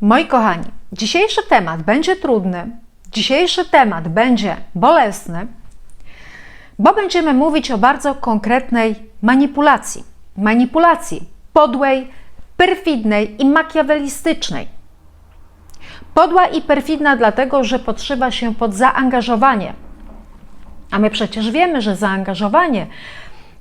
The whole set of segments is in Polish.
Moi kochani, dzisiejszy temat będzie trudny, dzisiejszy temat będzie bolesny, bo będziemy mówić o bardzo konkretnej manipulacji. Manipulacji podłej, perfidnej i makiawelistycznej. Podła i perfidna dlatego, że podszywa się pod zaangażowanie. A my przecież wiemy, że zaangażowanie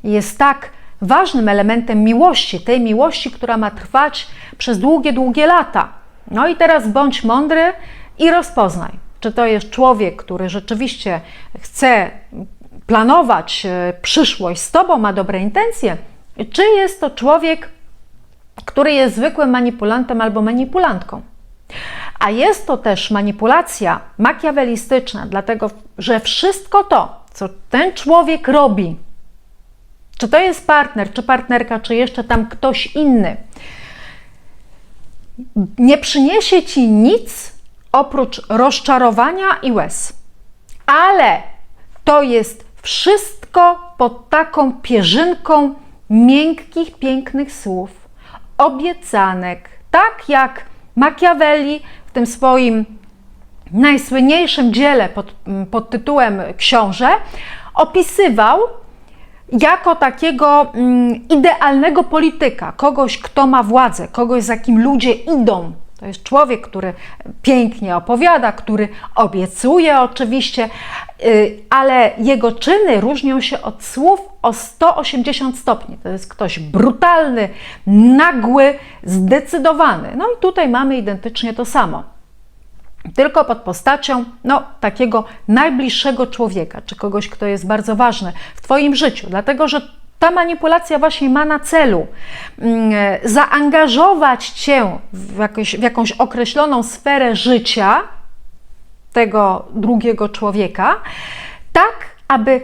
jest tak ważnym elementem miłości, tej miłości, która ma trwać przez długie, długie lata. No i teraz bądź mądry i rozpoznaj, czy to jest człowiek, który rzeczywiście chce planować e, przyszłość z tobą, ma dobre intencje, czy jest to człowiek, który jest zwykłym manipulantem albo manipulantką. A jest to też manipulacja makiawelistyczna, dlatego że wszystko to, co ten człowiek robi, czy to jest partner, czy partnerka, czy jeszcze tam ktoś inny, nie przyniesie ci nic oprócz rozczarowania i łez. Ale to jest wszystko pod taką pierzynką miękkich, pięknych słów, obiecanek, tak jak Machiavelli w tym swoim najsłynniejszym dziele pod, pod tytułem Książę opisywał jako takiego mm, idealnego polityka, kogoś, kto ma władzę, kogoś, za kim ludzie idą. To jest człowiek, który pięknie opowiada, który obiecuje oczywiście, yy, ale jego czyny różnią się od słów o 180 stopni. To jest ktoś brutalny, nagły, zdecydowany. No i tutaj mamy identycznie to samo tylko pod postacią no, takiego najbliższego człowieka, czy kogoś, kto jest bardzo ważny w Twoim życiu, dlatego że ta manipulacja właśnie ma na celu mm, zaangażować Cię w, w jakąś określoną sferę życia tego drugiego człowieka, tak aby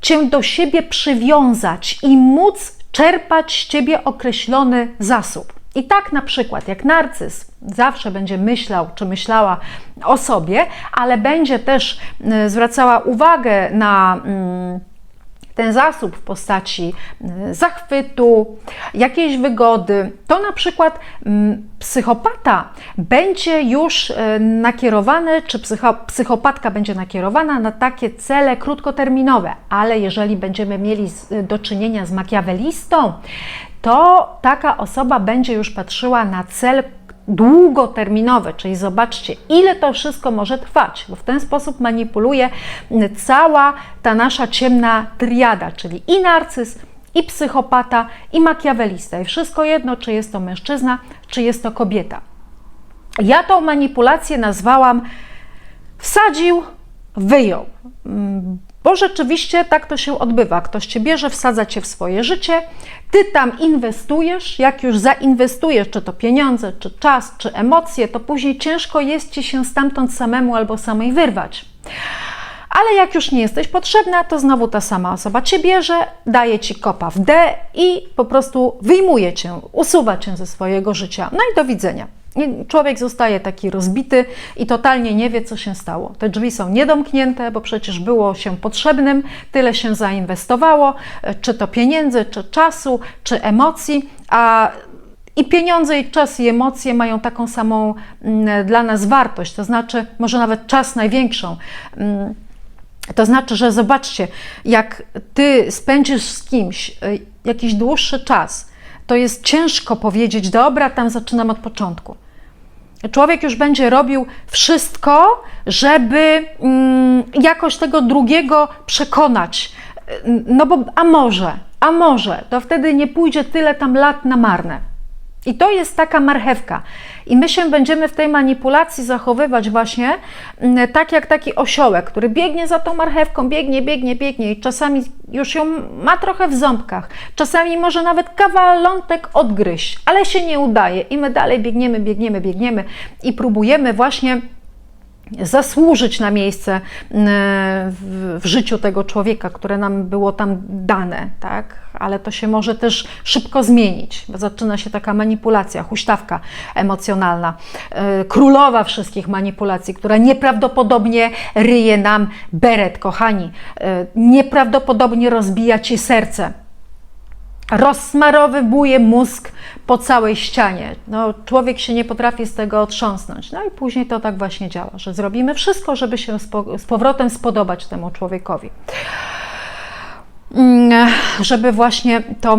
Cię do siebie przywiązać i móc czerpać z Ciebie określony zasób. I tak na przykład, jak narcyz zawsze będzie myślał czy myślała o sobie, ale będzie też y, zwracała uwagę na mm, ten zasób w postaci y, zachwytu, jakiejś wygody, to na przykład mm, psychopata będzie już y, nakierowany, czy psychopatka będzie nakierowana na takie cele krótkoterminowe, ale jeżeli będziemy mieli do czynienia z makiawelistą, to taka osoba będzie już patrzyła na cel długoterminowy, czyli zobaczcie, ile to wszystko może trwać, bo w ten sposób manipuluje cała ta nasza ciemna triada, czyli i narcyz, i psychopata, i makiawelista. I wszystko jedno, czy jest to mężczyzna, czy jest to kobieta. Ja tą manipulację nazwałam wsadził, wyjął. Bo rzeczywiście tak to się odbywa. Ktoś cię bierze, wsadza cię w swoje życie, ty tam inwestujesz. Jak już zainwestujesz, czy to pieniądze, czy czas, czy emocje, to później ciężko jest ci się stamtąd samemu albo samej wyrwać. Ale jak już nie jesteś potrzebna, to znowu ta sama osoba cię bierze, daje ci kopa w D i po prostu wyjmuje cię, usuwa cię ze swojego życia. No i do widzenia. Człowiek zostaje taki rozbity i totalnie nie wie, co się stało. Te drzwi są niedomknięte, bo przecież było się potrzebnym, tyle się zainwestowało, czy to pieniędzy, czy czasu, czy emocji, a i pieniądze, i czas, i emocje mają taką samą mm, dla nas wartość, to znaczy, może nawet czas największą. Mm, to znaczy, że zobaczcie, jak ty spędzisz z kimś y, jakiś dłuższy czas, to jest ciężko powiedzieć, dobra, tam zaczynam od początku. Człowiek już będzie robił wszystko, żeby mm, jakoś tego drugiego przekonać. No bo, a może, a może, to wtedy nie pójdzie tyle tam lat na marne. I to jest taka marchewka. I my się będziemy w tej manipulacji zachowywać właśnie mm, tak jak taki osiołek, który biegnie za tą marchewką, biegnie, biegnie, biegnie i czasami już ją ma trochę w ząbkach, czasami może nawet kawalątek odgryźć, ale się nie udaje i my dalej biegniemy, biegniemy, biegniemy i próbujemy właśnie zasłużyć na miejsce e, w, w, życiu tego człowieka, które nam było tam dane, tak? Ale to się może też szybko zmienić, bo zaczyna się taka manipulacja, huśtawka emocjonalna, e, królowa wszystkich manipulacji, która nieprawdopodobnie ryje nam beret, kochani, e, nieprawdopodobnie rozbija ci serce rozsmarowywuje mózg po całej ścianie. No, człowiek się nie potrafi z tego otrząsnąć. No i później to tak właśnie działa, że zrobimy wszystko, żeby się z, po, z powrotem spodobać temu człowiekowi. Mm, Żeby właśnie to,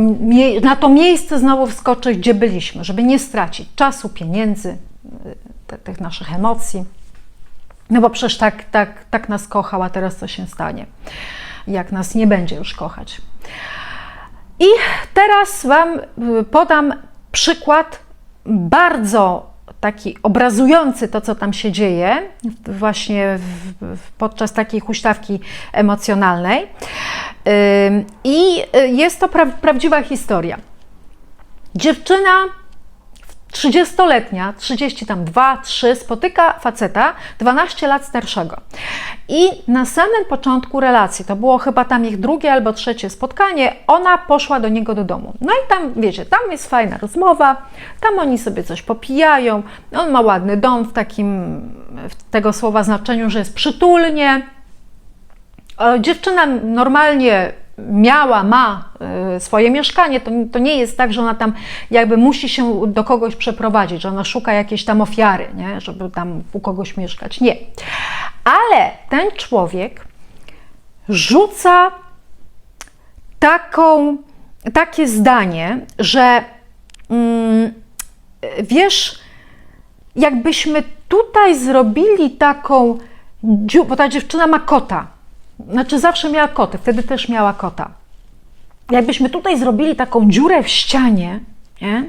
na to miejsce znowu wskoczyć, gdzie byliśmy, żeby nie stracić czasu, pieniędzy, y, tych naszych emocji. No bo przecież tak, tak, tak nas kochał, a teraz co się stanie, jak nas nie będzie już kochać. I teraz Wam y, podam przykład bardzo taki obrazujący to, co tam się dzieje, właśnie podczas takiej huśtawki emocjonalnej. I y, jest to pra, prawdziwa historia. Dziewczyna 30-letnia, 30 tam 2, 3, spotyka faceta 12 lat starszego. I na samym początku relacji, to było chyba tam ich drugie albo trzecie spotkanie, ona poszła do niego do domu. No i tam, wiecie, tam jest fajna rozmowa, tam oni sobie coś popijają, on ma ładny dom w takim, w tego słowa znaczeniu, że jest przytulnie, Dziewczyna normalnie miała, ma e, swoje mieszkanie, to, to nie jest tak, że ona tam jakby musi się do kogoś przeprowadzić, że ona szuka jakiejś tam ofiary, nie? żeby tam u kogoś mieszkać. Nie. Ale ten człowiek rzuca taką, takie zdanie, że mm, wiesz, jakbyśmy tutaj zrobili taką, bo ta dziewczyna ma kota, znaczy zawsze miała koty, wtedy też miała kota. Jakbyśmy tutaj zrobili taką dziurę w ścianie, nie?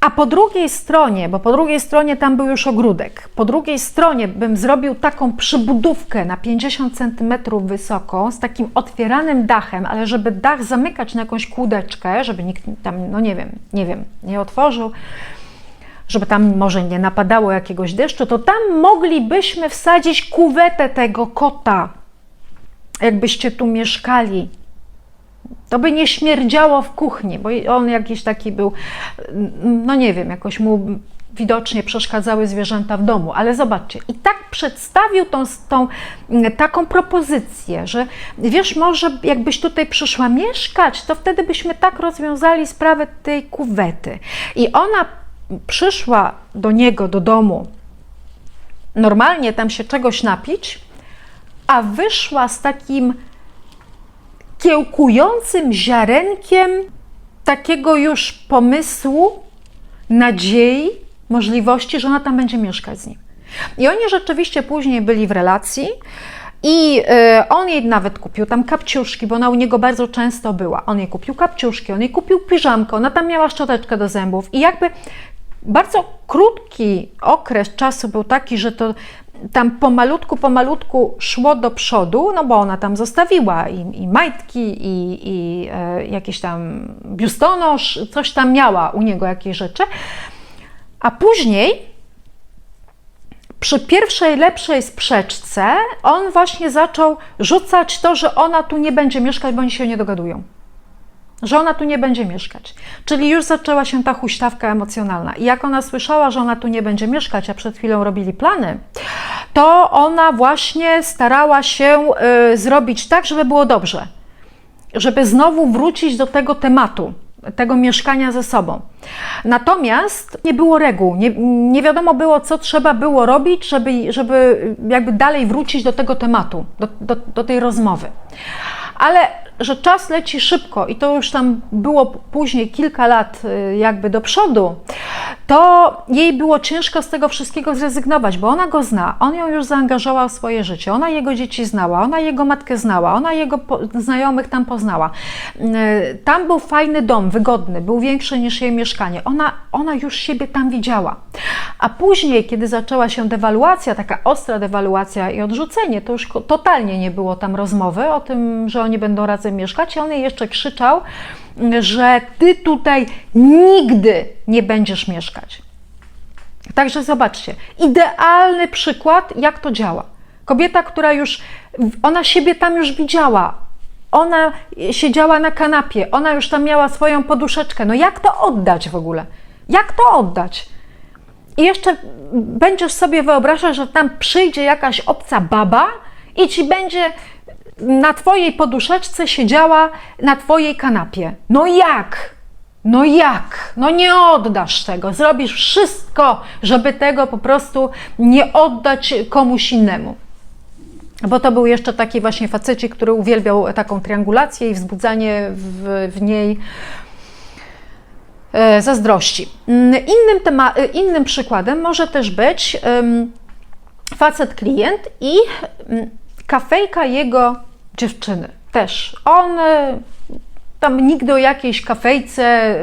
a po drugiej stronie, bo po drugiej stronie tam był już ogródek, po drugiej stronie bym zrobił taką przybudówkę na 50 cm wysoką, z takim otwieranym dachem, ale żeby dach zamykać na jakąś kłódeczkę, żeby nikt tam, no nie wiem, nie wiem, nie otworzył, żeby tam może nie napadało jakiegoś deszczu, to tam moglibyśmy wsadzić kuwetę tego kota, jakbyście tu mieszkali. To by nie śmierdziało w kuchni, bo on jakiś taki był, no nie wiem, jakoś mu widocznie przeszkadzały zwierzęta w domu, ale zobaczcie, i tak przedstawił tą, tą taką propozycję, że wiesz, może jakbyś tutaj przyszła mieszkać, to wtedy byśmy tak rozwiązali sprawę tej kuwety. I ona przyszła do niego, do domu, normalnie tam się czegoś napić, a wyszła z takim kiełkującym ziarenkiem takiego już pomysłu, nadziei, możliwości, że ona tam będzie mieszkać z nim. I oni rzeczywiście później byli w relacji. I y, on jej nawet kupił tam kapciuszki, bo ona u niego bardzo często była. On jej kupił kapciuszki, on jej kupił piżamkę, ona tam miała szczoteczkę do zębów. I jakby bardzo krótki okres czasu był taki, że to tam pomalutku, pomalutku szło do przodu, no bo ona tam zostawiła i, i majtki, i, i e, jakiś tam biustonosz, coś tam miała u niego, jakieś rzeczy. A później przy pierwszej lepszej sprzeczce on właśnie zaczął rzucać to, że ona tu nie będzie mieszkać, bo oni się nie dogadują. Że ona tu nie będzie mieszkać. Czyli już zaczęła się ta huśtawka emocjonalna. I jak ona słyszała, że ona tu nie będzie mieszkać, a przed chwilą robili plany, to ona właśnie starała się y, zrobić tak, żeby było dobrze. Żeby znowu wrócić do tego tematu tego mieszkania ze sobą. Natomiast nie było reguł, nie, nie wiadomo było, co trzeba było robić, żeby, żeby jakby dalej wrócić do tego tematu, do, do, do tej rozmowy. Ale że czas leci szybko i to już tam było później kilka lat y, jakby do przodu, to jej było ciężko z tego wszystkiego zrezygnować, bo ona go zna, on ją już zaangażował w swoje życie, ona jego dzieci znała, ona jego matkę znała, ona jego znajomych tam poznała. Y, Tam był fajny dom, wygodny, był większy niż jej mieszkanie. Ona, ona już siebie tam widziała. A później, kiedy zaczęła się dewaluacja, taka ostra dewaluacja i odrzucenie, to już totalnie nie było tam rozmowy o tym, że oni będą razem mieszkać. On jej jeszcze krzyczał, że ty tutaj nigdy nie będziesz mieszkać. Także zobaczcie, idealny przykład, jak to działa. Kobieta, która już, ona siebie tam już widziała. Ona siedziała na kanapie, ona już tam miała swoją poduszeczkę. No jak to oddać w ogóle? Jak to oddać? I jeszcze będziesz sobie wyobrażać, że tam przyjdzie jakaś obca baba i ci będzie na twojej poduszeczce siedziała na twojej kanapie. No jak? No jak? No nie oddasz tego. Zrobisz wszystko, żeby tego po prostu nie oddać komuś innemu. Bo to był jeszcze taki właśnie facecik, który uwielbiał taką triangulację i wzbudzanie w, w niej e, zazdrości. Mm, Innym, tema, e, innym przykładem może też być facet klient i mm, kafejka jego dziewczyny. Też. On e, tam nigdy o jakiejś kafejce,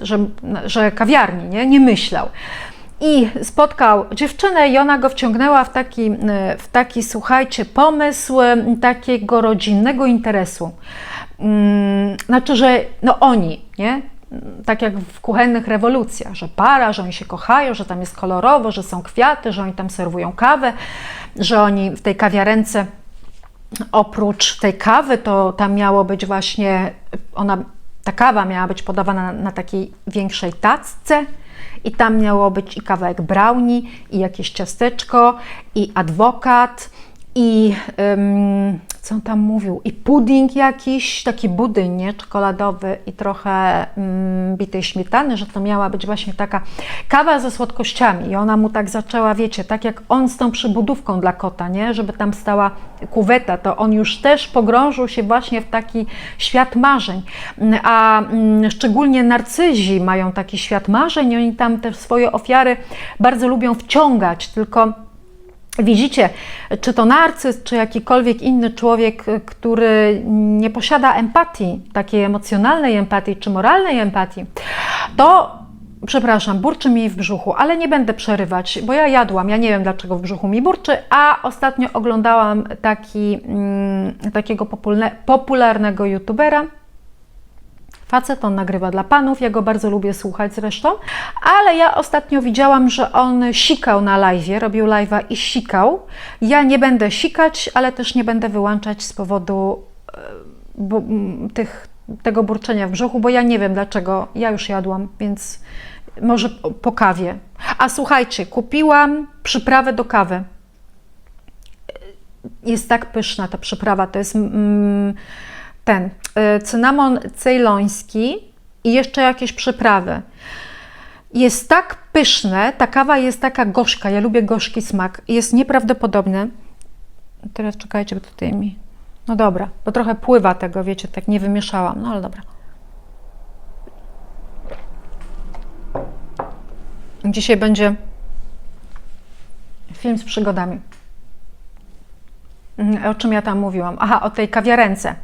że, że kawiarni, nie, nie myślał. I spotkał dziewczynę i ona go wciągnęła w taki, y, w taki słuchajcie, pomysł y, takiego rodzinnego interesu. Ym, Znaczy, że no oni, nie? Tak jak w kuchennych rewolucjach, że para, że oni się kochają, że tam jest kolorowo, że są kwiaty, że oni tam serwują kawę, że oni w tej kawiarence oprócz tej kawy, to tam miało być właśnie, ona, ta kawa miała być podawana na, na takiej większej tacce i tam miało być i kawałek brownie, i jakieś ciasteczko, i adwokat, i ym, co on tam mówił, i pudding jakiś, taki budyń, nie, czekoladowy i trochę ym, bitej śmietany, że to miała być właśnie taka kawa ze słodkościami. I ona mu tak zaczęła, wiecie, tak jak on z tą przybudówką dla kota, nie, żeby tam stała kuweta, to on już też pogrążył się właśnie w taki świat marzeń, a mm, szczególnie narcyzi mają taki świat marzeń i oni tam te swoje ofiary bardzo lubią wciągać, tylko Widzicie, czy to narcyz, czy jakikolwiek inny człowiek, który nie posiada empatii, takiej emocjonalnej empatii, czy moralnej empatii, to, przepraszam, burczy mi w brzuchu, ale nie będę przerywać, bo ja jadłam, ja nie wiem dlaczego w brzuchu mi burczy, a ostatnio oglądałam taki, mm, takiego popularnego youtubera, Facet, on nagrywa dla panów, ja go bardzo lubię słuchać zresztą, ale ja ostatnio widziałam, że on sikał na live, robił live'a i sikał. Ja nie będę sikać, ale też nie będę wyłączać z powodu e, m, tych, tego burczenia w brzuchu, bo ja nie wiem dlaczego. Ja już jadłam, więc może po kawie. A słuchajcie, kupiłam przyprawę do kawy. Jest tak pyszna ta przyprawa, to jest mm, ten y, cynamon cejloński i jeszcze jakieś przyprawy. Jest tak pyszne, ta kawa jest taka gorzka, ja lubię gorzki smak, jest nieprawdopodobny. Teraz czekajcie, bo tutaj mi... No dobra, bo trochę pływa tego, wiecie, tak nie wymieszałam, no ale dobra. Dzisiaj będzie film z przygodami. Mhm, O czym ja tam mówiłam? Aha, o tej kawiarence.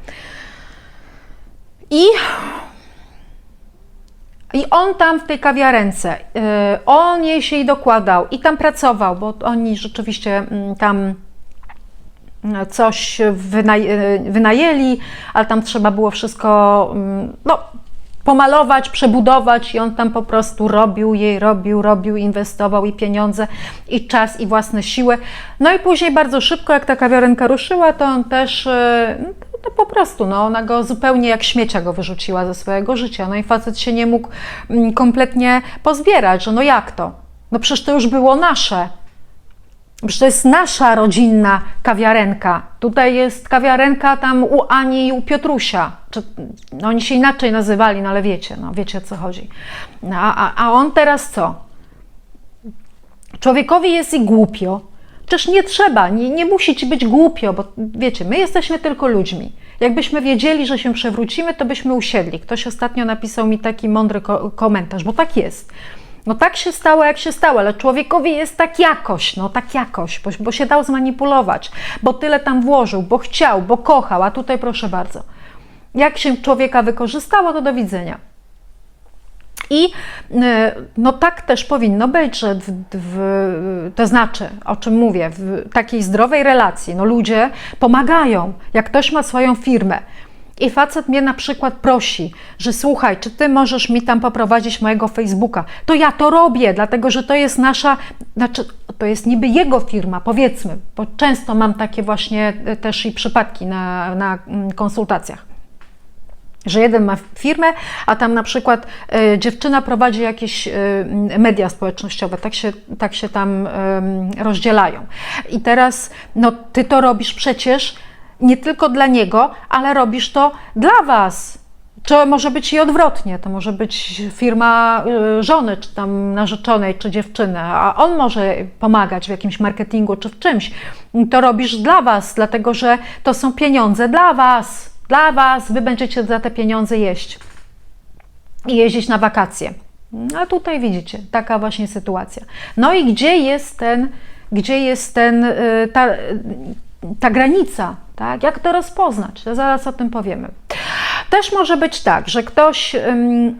I, I on tam w tej kawiarence, y, on jej się i dokładał i tam pracował, bo oni rzeczywiście mm, tam mm, coś y, wynajęli, ale tam trzeba było wszystko mm, no, pomalować, przebudować i on tam po prostu robił jej, robił, robił, inwestował i pieniądze, i czas, i własne siły. No i później bardzo szybko, jak ta kawiarenka ruszyła, to on też, y, to po prostu, no, ona go zupełnie jak śmiecia go wyrzuciła ze swojego życia. No i facet się nie mógł mm, kompletnie pozbierać, że no jak to? No przecież to już było nasze. Przecież to jest nasza rodzinna kawiarenka. Tutaj jest kawiarenka tam u Ani i u Piotrusia. Czy, no oni się inaczej nazywali, no ale wiecie, no wiecie o co chodzi. No, a, a, a on teraz co? Człowiekowi jest i głupio. Przecież nie trzeba, nie, nie musi ci być głupio, bo wiecie, my jesteśmy tylko ludźmi. Jakbyśmy wiedzieli, że się przewrócimy, to byśmy usiedli. Ktoś ostatnio napisał mi taki mądry ko- komentarz, bo tak jest. No tak się stało, jak się stało, ale człowiekowi jest tak jakoś, no tak jakoś, bo, bo się dał zmanipulować, bo tyle tam włożył, bo chciał, bo kochał, a tutaj proszę bardzo. Jak się człowieka wykorzystało, to do widzenia. I e, no tak też powinno być, że w, w, to znaczy, o czym mówię, w takiej zdrowej relacji, no ludzie pomagają. Jak ktoś ma swoją firmę i facet mnie na przykład prosi, że słuchaj, czy ty możesz mi tam poprowadzić mojego Facebooka, to ja to robię, dlatego że to jest nasza, znaczy to jest niby jego firma, powiedzmy, bo często mam takie właśnie e, też i przypadki na, na mm, konsultacjach że jeden ma firmę, a tam na przykład y, dziewczyna prowadzi jakieś y, media społecznościowe, tak się, tak się tam y, rozdzielają. I teraz, no ty to robisz przecież nie tylko dla niego, ale robisz to dla was. Czy może być i odwrotnie, to może być firma żony, czy tam narzeczonej, czy dziewczyny, a on może pomagać w jakimś marketingu, czy w czymś. To robisz dla was, dlatego że to są pieniądze dla was, dla was, wy będziecie za te pieniądze jeść i jeździć na wakacje. A tutaj widzicie, taka właśnie sytuacja. No i gdzie jest ten, gdzie jest ten, y, ta, ta granica, tak? Jak to rozpoznać? To zaraz o tym powiemy. Też może być tak, że ktoś ym,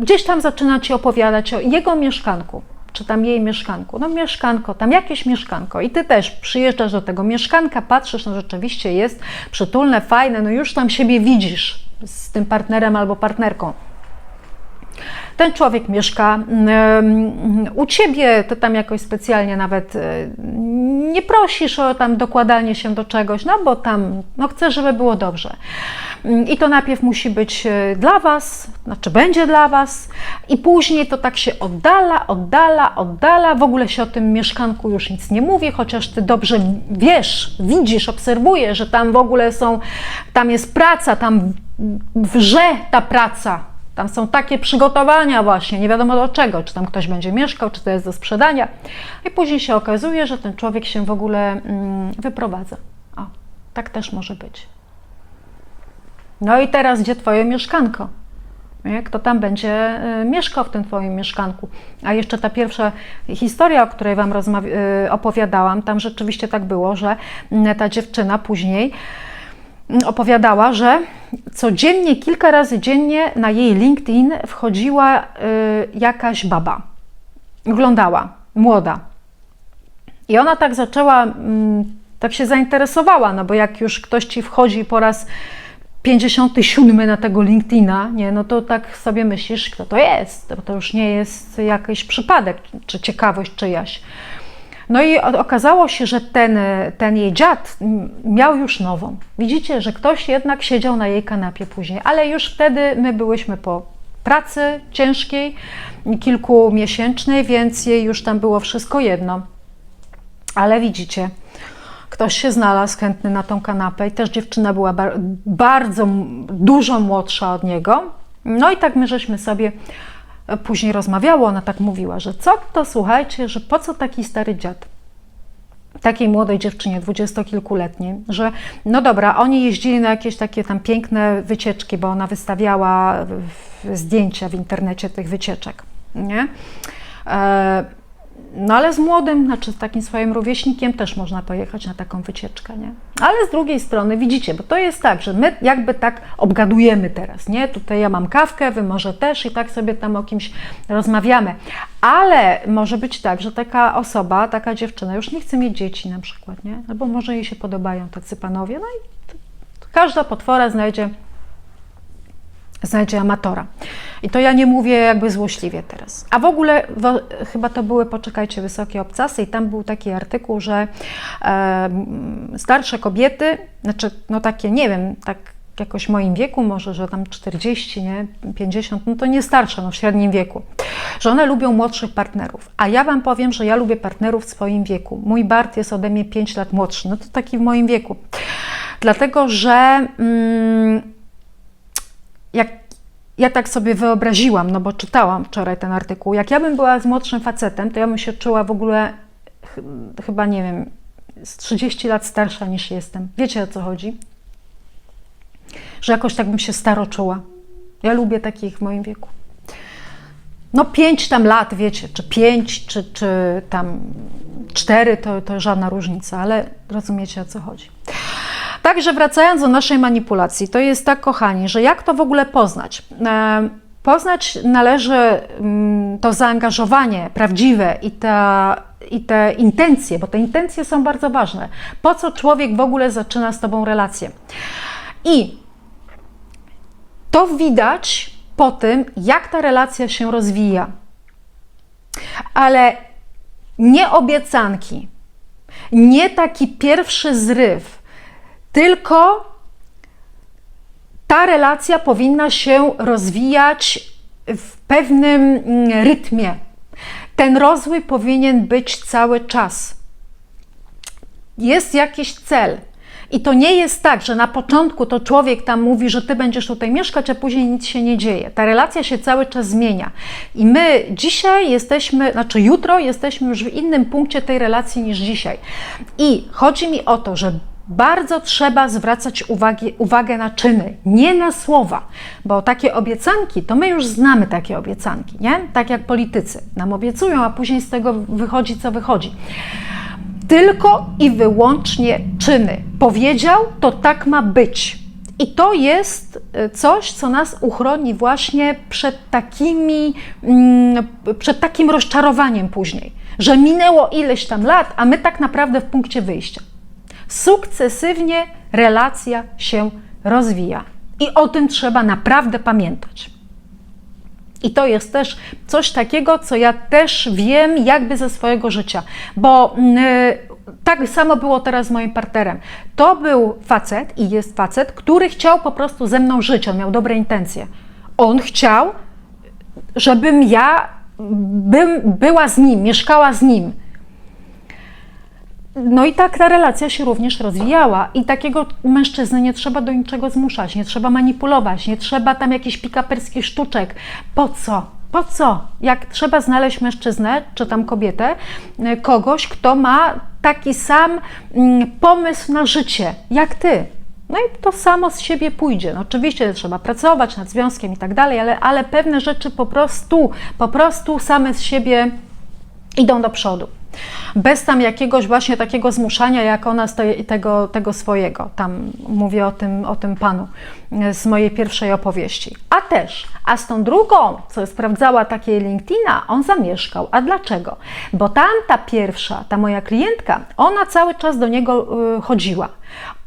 gdzieś tam zaczyna ci opowiadać o jego mieszkanku, czy tam jej mieszkanku. No mieszkanko, tam jakieś mieszkanko. I ty też przyjeżdżasz do tego mieszkanka, patrzysz, no rzeczywiście jest przytulne, fajne, no już tam siebie widzisz z tym partnerem albo partnerką. Ten człowiek mieszka u ciebie, ty tam jakoś specjalnie nawet y, nie prosisz o tam dokładanie się do czegoś, no bo tam no chcesz, żeby było dobrze. I to najpierw musi być y, dla was, znaczy będzie dla was, i później to tak się oddala, oddala, oddala. W ogóle się o tym mieszkanku już nic nie mówi, chociaż ty dobrze wiesz, widzisz, obserwujesz, że tam w ogóle są, tam jest praca, tam wrze ta praca tam są takie przygotowania właśnie, nie wiadomo do czego, czy tam ktoś będzie mieszkał, czy to jest do sprzedania. I później się okazuje, że ten człowiek się w ogóle mm, wyprowadza. O, tak też może być. No i teraz gdzie twoje mieszkanko? Kto tam będzie y, mieszkał w tym twoim mieszkanku? A jeszcze ta pierwsza historia, o której wam y, opowiadałam, tam rzeczywiście tak było, że mm, ta dziewczyna później opowiadała, że codziennie, kilka razy dziennie na jej LinkedIn wchodziła y, jakaś baba. Oglądała, młoda. I ona tak zaczęła, mm, tak się zainteresowała, no bo jak już ktoś ci wchodzi po raz 57 na tego LinkedIna, nie, no to tak sobie myślisz, kto to jest. To, to już nie jest jakiś przypadek, czy ciekawość czyjaś. No i okazało się, że ten, ten jej dziad miał już nową. Widzicie, że ktoś jednak siedział na jej kanapie później, ale już wtedy my byłyśmy po pracy ciężkiej, kilkumiesięcznej, więc jej już tam było wszystko jedno. Ale widzicie, ktoś się znalazł chętny na tą kanapę i też dziewczyna była bardzo dużo młodsza od niego. No i tak my żeśmy sobie później rozmawiało, ona tak mówiła, że co to słuchajcie, że po co taki stary dziad? Takiej młodej dziewczynie, dwudziestokilkuletniej, że no dobra, oni jeździli na jakieś takie tam piękne wycieczki, bo ona wystawiała zdjęcia w internecie tych wycieczek, nie? E, no ale z młodym, znaczy z takim swoim rówieśnikiem też można pojechać na taką wycieczkę, nie? Ale z drugiej strony widzicie, bo to jest tak, że my jakby tak obgadujemy teraz, nie? Tutaj ja mam kawkę, wy może też i tak sobie tam o kimś rozmawiamy. Ale może być tak, że taka osoba, taka dziewczyna już nie chce mieć dzieci na przykład, nie? Albo może jej się podobają tacy panowie, no i każda potwora znajdzie znajdzie amatora. I to ja nie mówię jakby złośliwie teraz. A w ogóle chyba to były, poczekajcie, wysokie obcasy i tam był taki artykuł, że e, starsze kobiety, znaczy no takie, nie wiem, tak jakoś moim wieku, może, że tam 40, nie, 50, no to nie starsze, no w średnim wieku, że one lubią młodszych partnerów. A ja Wam powiem, że ja lubię partnerów w swoim wieku. Mój Bart jest ode mnie 5 lat młodszy, no to taki w moim wieku. Dlatego, że... Mm, jak ja tak sobie wyobraziłam, no bo czytałam wczoraj ten artykuł, jak ja bym była z młodszym facetem, to ja bym się czuła w ogóle ch chyba, nie wiem, z 30 lat starsza niż jestem. Wiecie o co chodzi? Że jakoś tak bym się staro czuła. Ja lubię takich w moim wieku. No pięć tam lat, wiecie, czy pięć, czy, czy tam cztery, to, to żadna różnica, ale rozumiecie o co chodzi. Także wracając do naszej manipulacji, to jest tak, kochani, że jak to w ogóle poznać? E, poznać należy mm, to zaangażowanie prawdziwe i, ta, i te intencje, bo te intencje są bardzo ważne. Po co człowiek w ogóle zaczyna z Tobą relację? I to widać po tym, jak ta relacja się rozwija. Ale nie obiecanki, nie taki pierwszy zryw, tylko ta relacja powinna się rozwijać w pewnym mm, rytmie. Ten rozwój powinien być cały czas. Jest jakiś cel, I to nie jest tak, że na początku to człowiek tam mówi, że ty będziesz tutaj mieszkać, a później nic się nie dzieje. Ta relacja się cały czas zmienia. I my dzisiaj jesteśmy, znaczy jutro jesteśmy już w innym punkcie tej relacji niż dzisiaj. I chodzi mi o to, że bardzo trzeba zwracać uwagi, uwagę na czyny, nie na słowa, bo takie obiecanki, to my już znamy takie obiecanki, nie? Tak jak politycy nam obiecują, a później z tego wychodzi, co wychodzi. Tylko i wyłącznie czyny. Powiedział, to tak ma być. I to jest e, coś, co nas uchroni właśnie przed takimi, mm, przed takim rozczarowaniem później, że minęło ileś tam lat, a my tak naprawdę w punkcie wyjścia sukcesywnie relacja się rozwija. I o tym trzeba naprawdę pamiętać. I to jest też coś takiego, co ja też wiem jakby ze swojego życia, bo yy, tak samo było teraz z moim partnerem. To był facet i jest facet, który chciał po prostu ze mną żyć, on miał dobre intencje. On chciał, żebym ja bym była z nim, mieszkała z nim. No i tak ta relacja się również rozwijała. I takiego mężczyzny nie trzeba do niczego zmuszać, nie trzeba manipulować, nie trzeba tam jakichś pikaperskich sztuczek. Po co? Po co? Jak trzeba znaleźć mężczyznę, czy tam kobietę, y, kogoś, kto ma taki sam mm, pomysł na życie, jak ty. No i to samo z siebie pójdzie. No oczywiście trzeba pracować nad związkiem i tak dalej, ale, ale pewne rzeczy po prostu, po prostu same z siebie idą do przodu bez tam jakiegoś właśnie takiego zmuszania, jak ona z tego, tego swojego. Tam mówię o tym, o tym panu z mojej pierwszej opowieści. A też, a z tą drugą, co sprawdzała takiej LinkedIna, on zamieszkał. A dlaczego? Bo tamta pierwsza, ta moja klientka, ona cały czas do niego y, chodziła.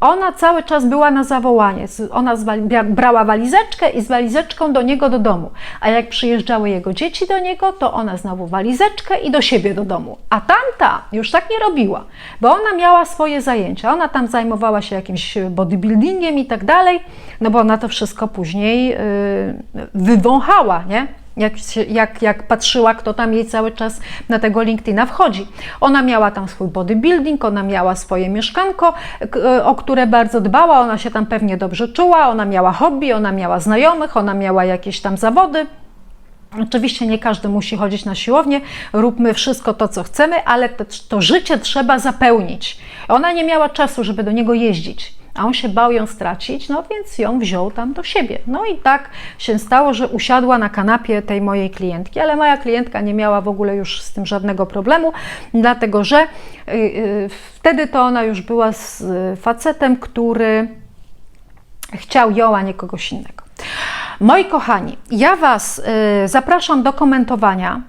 Ona cały czas była na zawołanie. Ona brała walizeczkę i z walizeczką do niego do domu. A jak przyjeżdżały jego dzieci do niego, to ona znowu walizeczkę i do siebie do domu. A tamta już tak nie robiła, bo ona miała swoje zajęcia. Ona tam zajmowała się jakimś bodybuildingiem i tak dalej, no bo ona to wszystko później yy, wywąchała, nie? Jak, jak, jak patrzyła, kto tam jej cały czas na tego LinkedIna wchodzi. Ona miała tam swój bodybuilding, ona miała swoje mieszkanko, e, o które bardzo dbała, ona się tam pewnie dobrze czuła, ona miała hobby, ona miała znajomych, ona miała jakieś tam zawody. Oczywiście nie każdy musi chodzić na siłownię, róbmy wszystko to, co chcemy, ale to, to życie trzeba zapełnić. Ona nie miała czasu, żeby do niego jeździć a on się bał ją stracić, no więc ją wziął tam do siebie. No i tak się stało, że usiadła na kanapie tej mojej klientki, ale moja klientka nie miała w ogóle już z tym żadnego problemu, dlatego że y, y, wtedy to ona już była z facetem, który chciał ją, a nie kogoś innego. Moi kochani, ja Was y, zapraszam do komentowania.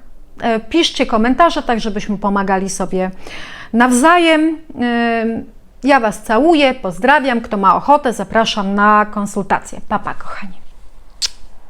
Piszcie komentarze, tak żebyśmy pomagali sobie nawzajem. Ja Was całuję, pozdrawiam. Kto ma ochotę, zapraszam na konsultację. Papa, kochani.